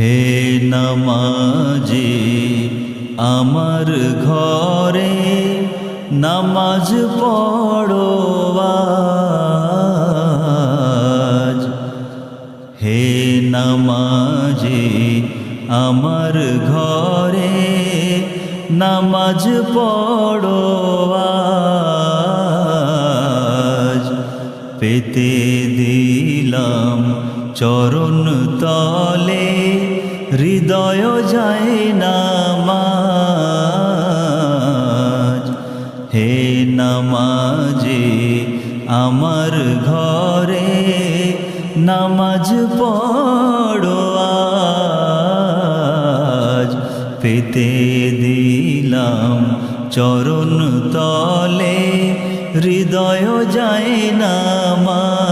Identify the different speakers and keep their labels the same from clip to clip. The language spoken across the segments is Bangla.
Speaker 1: হে নামাজি আমার ঘরে নামাজ পড়ো হে নামাজি আমার ঘরে নামাজ পড়ো পেতে দিলাম চরণ তলে হৃদয় যায় নামাজ। হে নামাজি আমার ঘরে নামাজ পড়ো আজ। পেতে দিলাম চরণ তলে হৃদয় যায় নামাজ।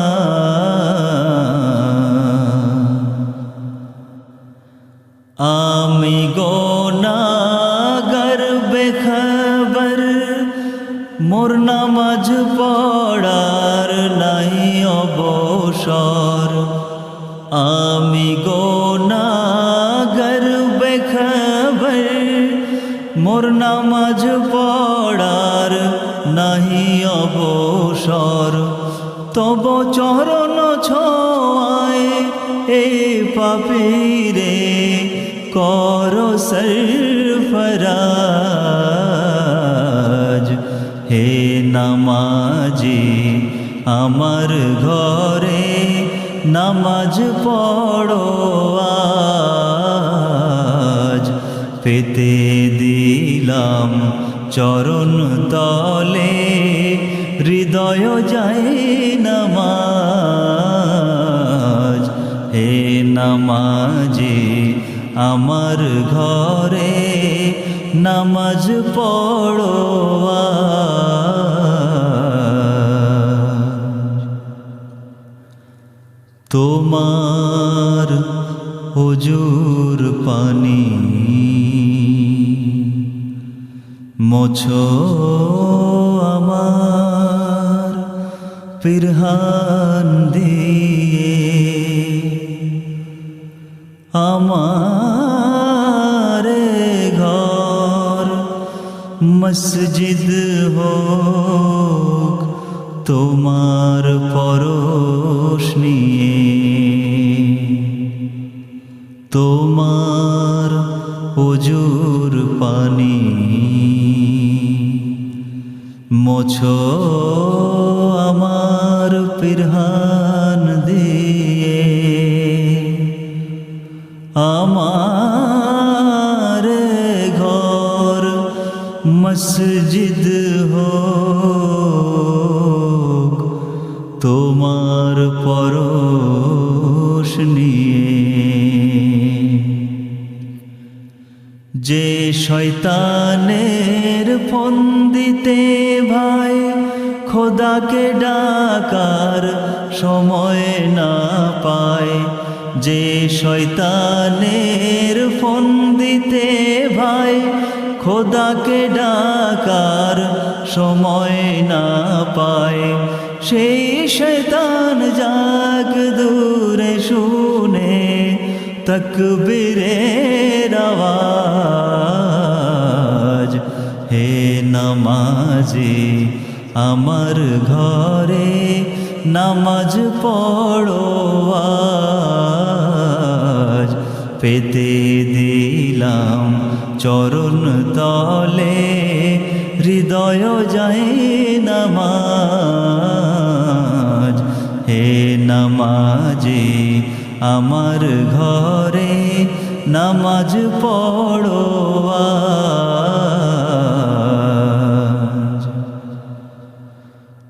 Speaker 1: মোর নামাজ পড়ার নাই অবসর। আমি গোনাগর বেখবর, মোর নামাজ পড়ার নাহি অবসর। তব চরণ ছোঁয়ায় এ পাপিরে কর সরফরাজ। আমার ঘরে নামাজ পড়ো আজ পেতে দিলাম চরণ তলে, হৃদয় যায় নামাজ হে নামাজি আমার ঘরে নামাজ পড়ো আজ। তোমার হুজুর পানি। মোছো আমার পিরহান দিয়ে। আমার ঘর মসজিদ হোক তোমার পরশ পানি। মোছো আমার পিরহান দিয়ে। আমার ঘর মসজিদ হোক তোমার পরশ যে শয়তানের ফন্দিতে ভাই, খোদাকে ডাকার সময় না পায়। যে শয়তানের ফন্দিতে ভাই, খোদাকে ডাকার সময় না পায়। সেই শয়তান যাক দূরে শুনে, তকবীরের আওয়াজ নামাজি, আমার ঘরে নামাজ পড়ো আজ পেতে দিলাম চরণ তলে, হৃদয় যায় নামাজ হে নামাজি, আমার ঘরে নামাজ পড়ো আজ।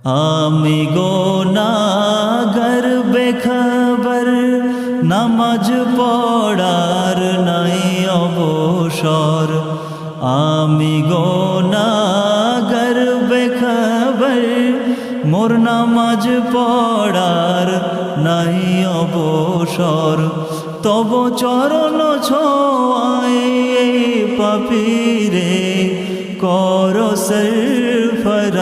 Speaker 1: আমি গোনাগর বেখবর নামাজ পড়ার নাই অবসর আমি গোনাগর বেখবর মোর নামাজ পড়ার নাই অবসর তব চরণ ছোঁয়ায় পাপিরে কর সরফরাজ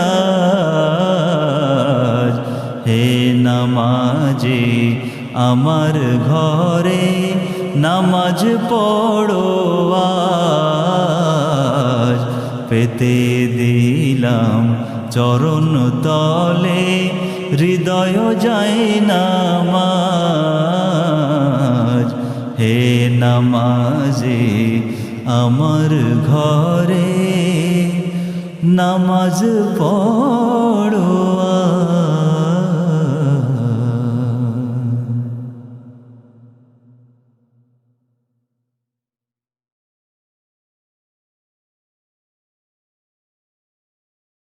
Speaker 1: হে নামাজি আমার ঘরে নামাজ পড়ো আজ। পেতে দিলাম চরণ তলে, হৃদয় যায় নামাজ। হে নামাজে আমার ঘরে নামাজ পড়ো